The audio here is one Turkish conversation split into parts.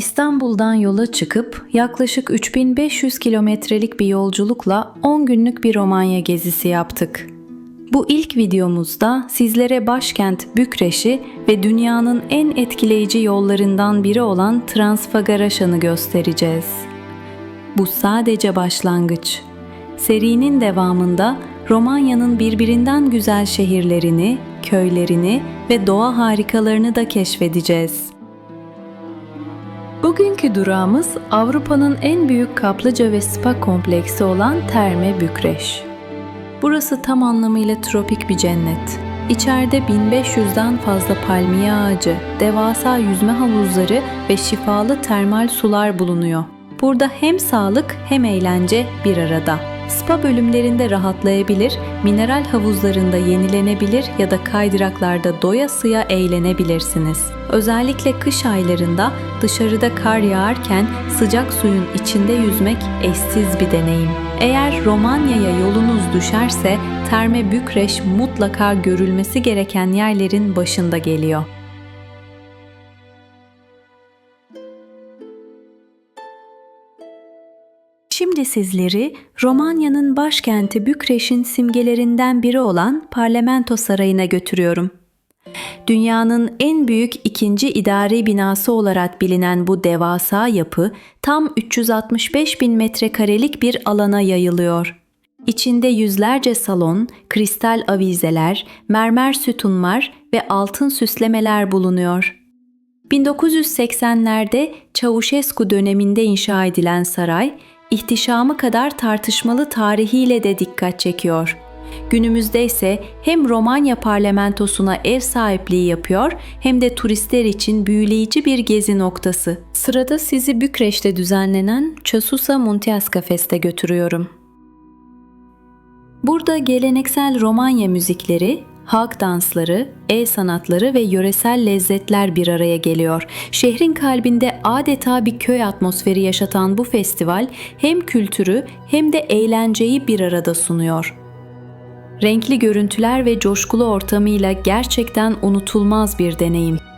İstanbul'dan yola çıkıp yaklaşık 3500 kilometrelik bir yolculukla 10 günlük bir Romanya gezisi yaptık. Bu ilk videomuzda sizlere başkent Bükreş'i ve dünyanın en etkileyici yollarından biri olan Transfagaraşan'ı göstereceğiz. Bu sadece başlangıç. Serinin devamında Romanya'nın birbirinden güzel şehirlerini, köylerini ve doğa harikalarını da keşfedeceğiz. Bugünkü durağımız Avrupa'nın en büyük kaplıca ve spa kompleksi olan Terme Bükreş. Burası tam anlamıyla tropik bir cennet. İçeride 1500'den fazla palmiye ağacı, devasa yüzme havuzları ve şifalı termal sular bulunuyor. Burada hem sağlık hem eğlence bir arada. Spa bölümlerinde rahatlayabilir, mineral havuzlarında yenilenebilir ya da kaydıraklarda doyasıya eğlenebilirsiniz. Özellikle kış aylarında dışarıda kar yağarken sıcak suyun içinde yüzmek eşsiz bir deneyim. Eğer Romanya'ya yolunuz düşerse Terme Bükreş mutlaka görülmesi gereken yerlerin başında geliyor. Şimdi sizleri Romanya'nın başkenti Bükreş'in simgelerinden biri olan Parlamento Sarayı'na götürüyorum. Dünyanın en büyük ikinci idari binası olarak bilinen bu devasa yapı tam 365 bin metrekarelik bir alana yayılıyor. İçinde yüzlerce salon, kristal avizeler, mermer sütunlar ve altın süslemeler bulunuyor. 1980'lerde Çavuşescu döneminde inşa edilen saray, ihtişamı kadar tartışmalı tarihiyle de dikkat çekiyor. Günümüzde ise hem Romanya parlamentosuna ev sahipliği yapıyor hem de turistler için büyüleyici bir gezi noktası. Sırada sizi Bükreş'te düzenlenen Chasusa Munteasca Fest'e götürüyorum. Burada geleneksel Romanya müzikleri, halk dansları, el sanatları ve yöresel lezzetler bir araya geliyor. Şehrin kalbinde adeta bir köy atmosferi yaşatan bu festival hem kültürü hem de eğlenceyi bir arada sunuyor. Renkli görüntüler ve coşkulu ortamıyla gerçekten unutulmaz bir deneyim.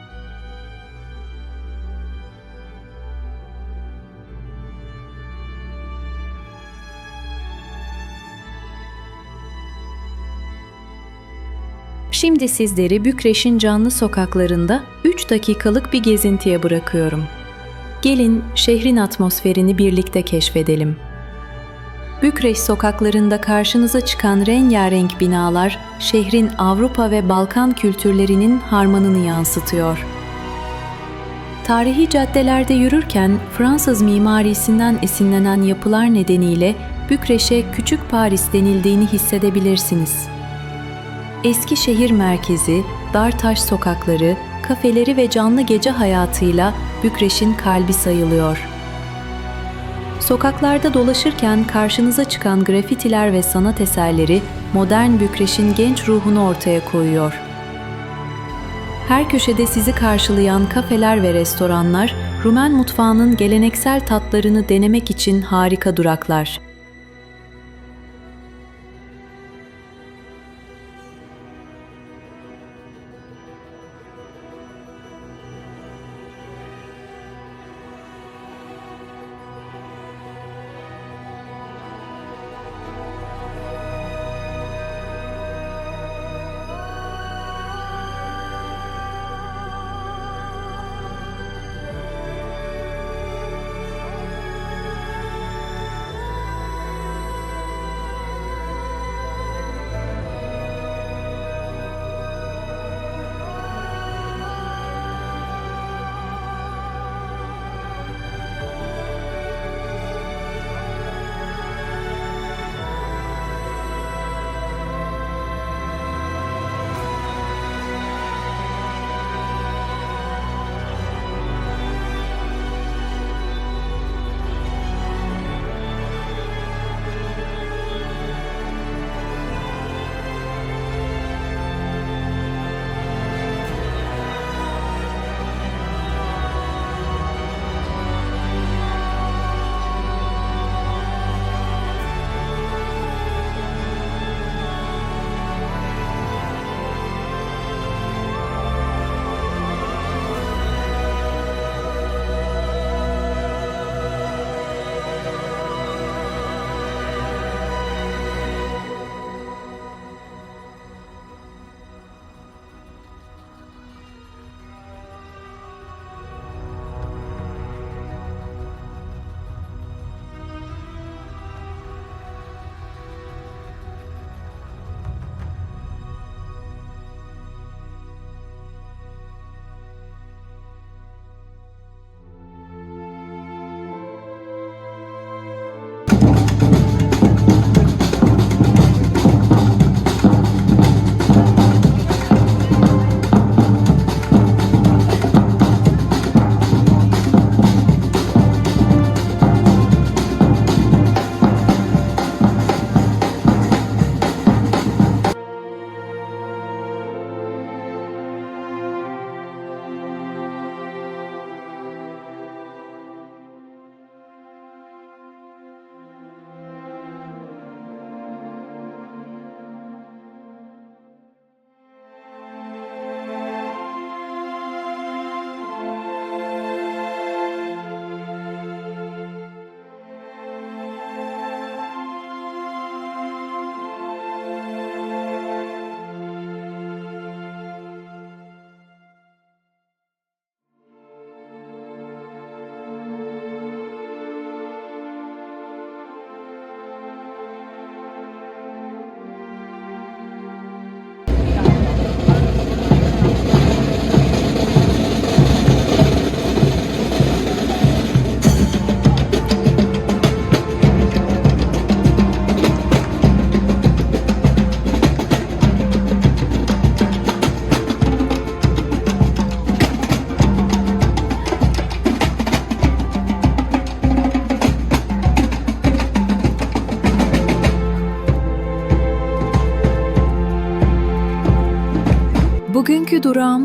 Şimdi sizleri Bükreş'in canlı sokaklarında 3 dakikalık bir gezintiye bırakıyorum. Gelin şehrin atmosferini birlikte keşfedelim. Bükreş sokaklarında karşınıza çıkan rengarenk binalar şehrin Avrupa ve Balkan kültürlerinin harmanını yansıtıyor. Tarihi caddelerde yürürken Fransız mimarisinden esinlenen yapılar nedeniyle Bükreş'e Küçük Paris denildiğini hissedebilirsiniz. Eski şehir merkezi, dar taş sokakları, kafeleri ve canlı gece hayatıyla Bükreş'in kalbi sayılıyor. Sokaklarda dolaşırken karşınıza çıkan grafitiler ve sanat eserleri modern Bükreş'in genç ruhunu ortaya koyuyor. Her köşede sizi karşılayan kafeler ve restoranlar, Rumen mutfağının geleneksel tatlarını denemek için harika duraklar.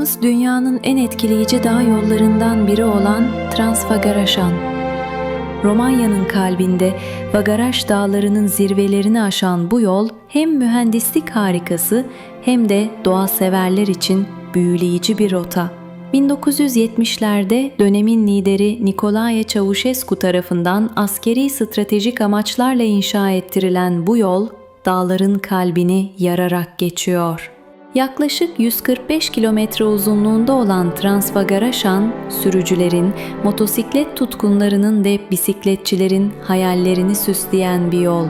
Durağımız dünyanın en etkileyici dağ yollarından biri olan Transfagaraşan. Romanya'nın kalbinde Vagaraş dağlarının zirvelerini aşan bu yol hem mühendislik harikası hem de doğa severler için büyüleyici bir rota. 1970'lerde dönemin lideri Nicolae Ceausescu tarafından askeri stratejik amaçlarla inşa ettirilen bu yol dağların kalbini yararak geçiyor. Yaklaşık 145 kilometre uzunluğunda olan Transfagaraşan, sürücülerin, motosiklet tutkunlarının ve bisikletçilerin hayallerini süsleyen bir yol.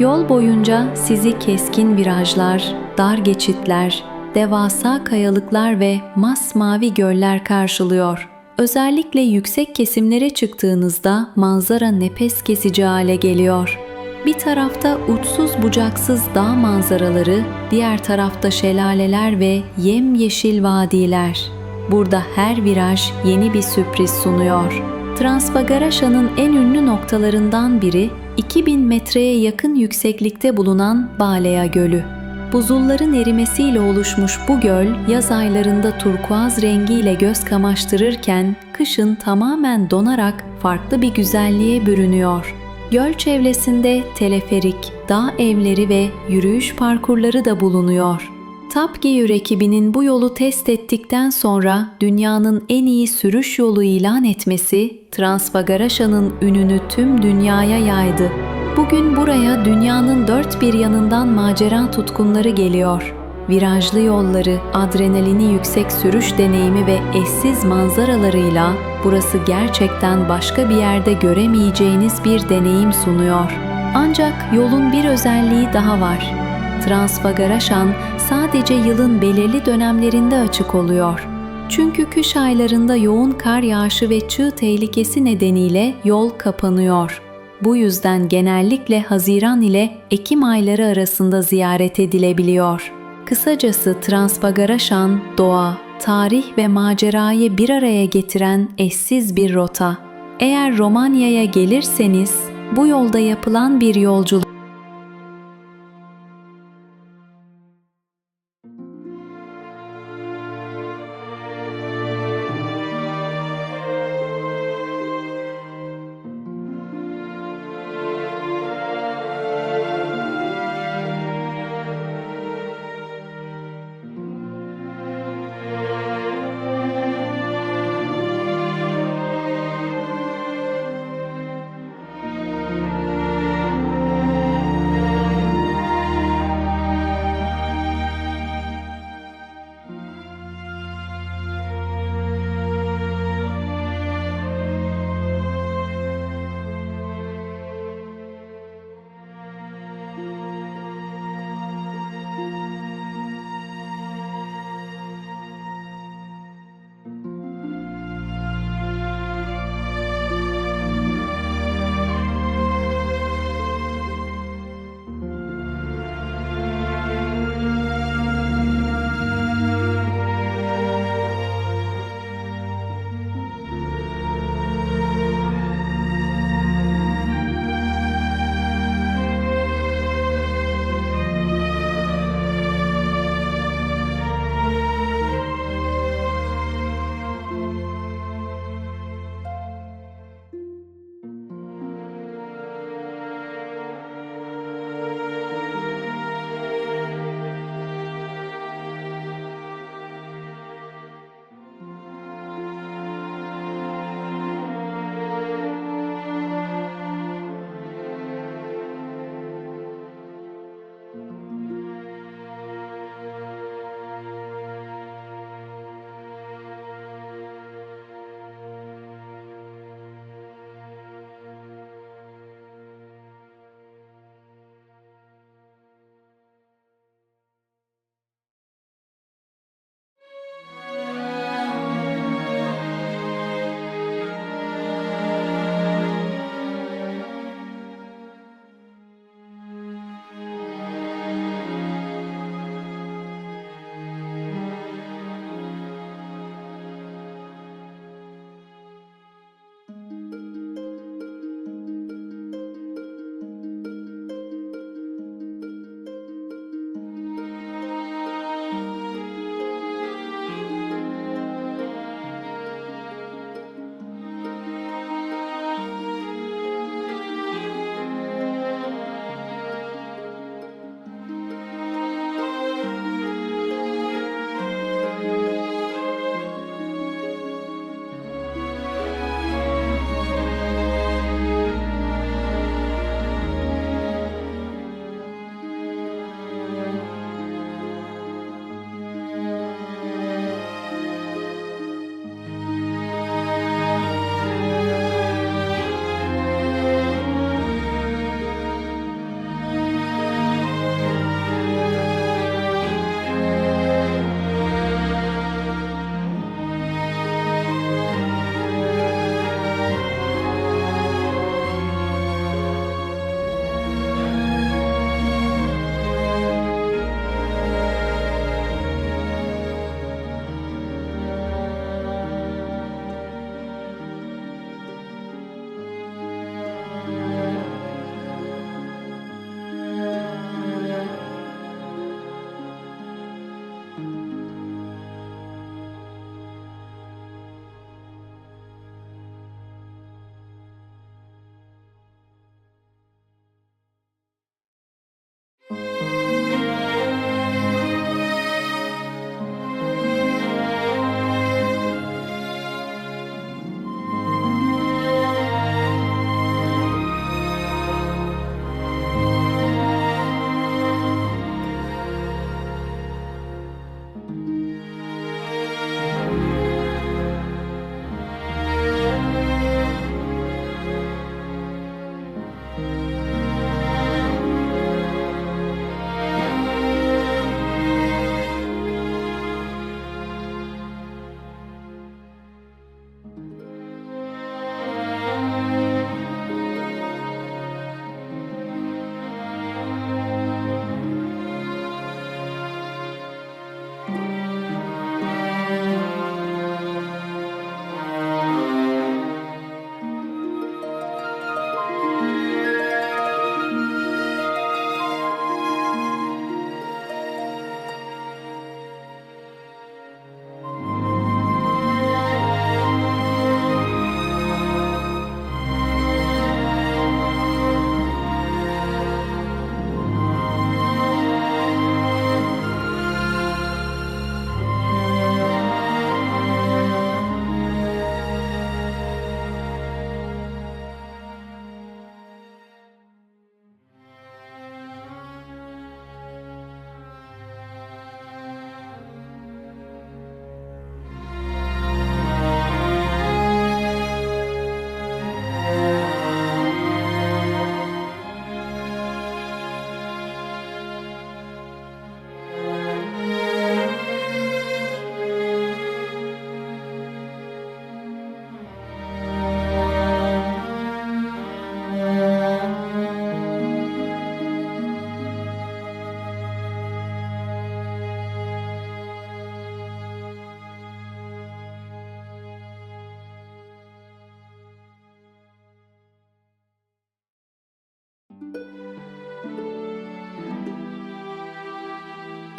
Yol boyunca sizi keskin virajlar, dar geçitler, devasa kayalıklar ve masmavi göller karşılıyor. Özellikle yüksek kesimlere çıktığınızda manzara nefes kesici hale geliyor. Bir tarafta uçsuz bucaksız dağ manzaraları, diğer tarafta şelaleler ve yemyeşil vadiler. Burada her viraj yeni bir sürpriz sunuyor. Transfagaraşa'nın en ünlü noktalarından biri 2000 metreye yakın yükseklikte bulunan Balea Gölü. Buzulların erimesiyle oluşmuş bu göl yaz aylarında turkuaz rengiyle göz kamaştırırken kışın tamamen donarak farklı bir güzelliğe bürünüyor. Göl çevresinde teleferik, dağ evleri ve yürüyüş parkurları da bulunuyor. Top Gear ekibinin bu yolu test ettikten sonra dünyanın en iyi sürüş yolu ilan etmesi Transfagaraşa'nın ününü tüm dünyaya yaydı. Bugün buraya dünyanın dört bir yanından macera tutkunları geliyor. Virajlı yolları, adrenalini yüksek sürüş deneyimi ve eşsiz manzaralarıyla burası gerçekten başka bir yerde göremeyeceğiniz bir deneyim sunuyor. Ancak yolun bir özelliği daha var. Transfagaraşan sadece yılın belirli dönemlerinde açık oluyor. Çünkü kış aylarında yoğun kar yağışı ve çığ tehlikesi nedeniyle yol kapanıyor. Bu yüzden genellikle Haziran ile Ekim ayları arasında ziyaret edilebiliyor. Kısacası Transfagaraşan, doğa, tarih ve macerayı bir araya getiren eşsiz bir rota. Eğer Romanya'ya gelirseniz bu yolda yapılan bir yolculuk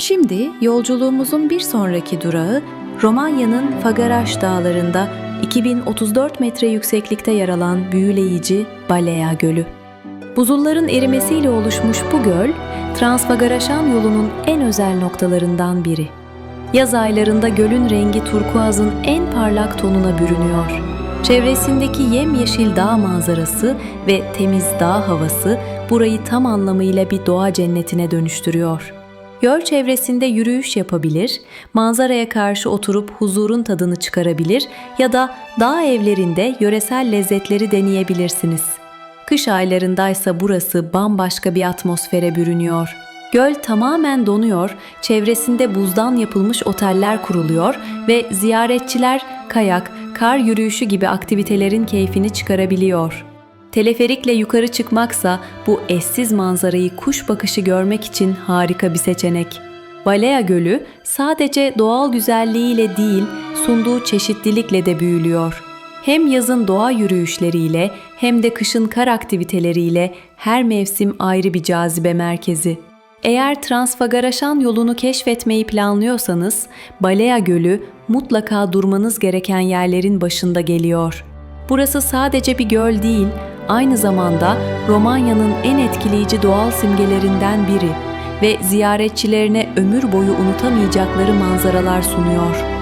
Şimdi yolculuğumuzun bir sonraki durağı Romanya'nın Fagaraş dağlarında 2034 metre yükseklikte yer alan büyüleyici Balea Gölü. Buzulların erimesiyle oluşmuş bu göl, Transfagaraşan yolunun en özel noktalarından biri. Yaz aylarında gölün rengi turkuazın en parlak tonuna bürünüyor. Çevresindeki yemyeşil dağ manzarası ve temiz dağ havası burayı tam anlamıyla bir doğa cennetine dönüştürüyor. Göl çevresinde yürüyüş yapabilir, manzaraya karşı oturup huzurun tadını çıkarabilir ya da dağ evlerinde yöresel lezzetleri deneyebilirsiniz. Kış aylarındaysa burası bambaşka bir atmosfere bürünüyor. Göl tamamen donuyor, çevresinde buzdan yapılmış oteller kuruluyor ve ziyaretçiler kayak, kar yürüyüşü gibi aktivitelerin keyfini çıkarabiliyor. Teleferikle yukarı çıkmaksa bu eşsiz manzarayı kuş bakışı görmek için harika bir seçenek. Balea Gölü sadece doğal güzelliğiyle değil, sunduğu çeşitlilikle de büyülüyor. Hem yazın doğa yürüyüşleriyle hem de kışın kar aktiviteleriyle her mevsim ayrı bir cazibe merkezi. Eğer Transfagaraşan yolunu keşfetmeyi planlıyorsanız, Balea Gölü mutlaka durmanız gereken yerlerin başında geliyor. Burası sadece bir göl değil, aynı zamanda Romanya'nın en etkileyici doğal simgelerinden biri ve ziyaretçilerine ömür boyu unutamayacakları manzaralar sunuyor.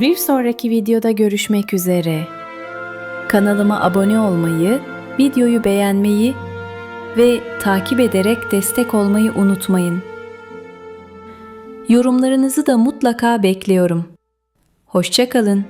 Bir sonraki videoda görüşmek üzere. Kanalıma abone olmayı, videoyu beğenmeyi ve takip ederek destek olmayı unutmayın. Yorumlarınızı da mutlaka bekliyorum. Hoşçakalın.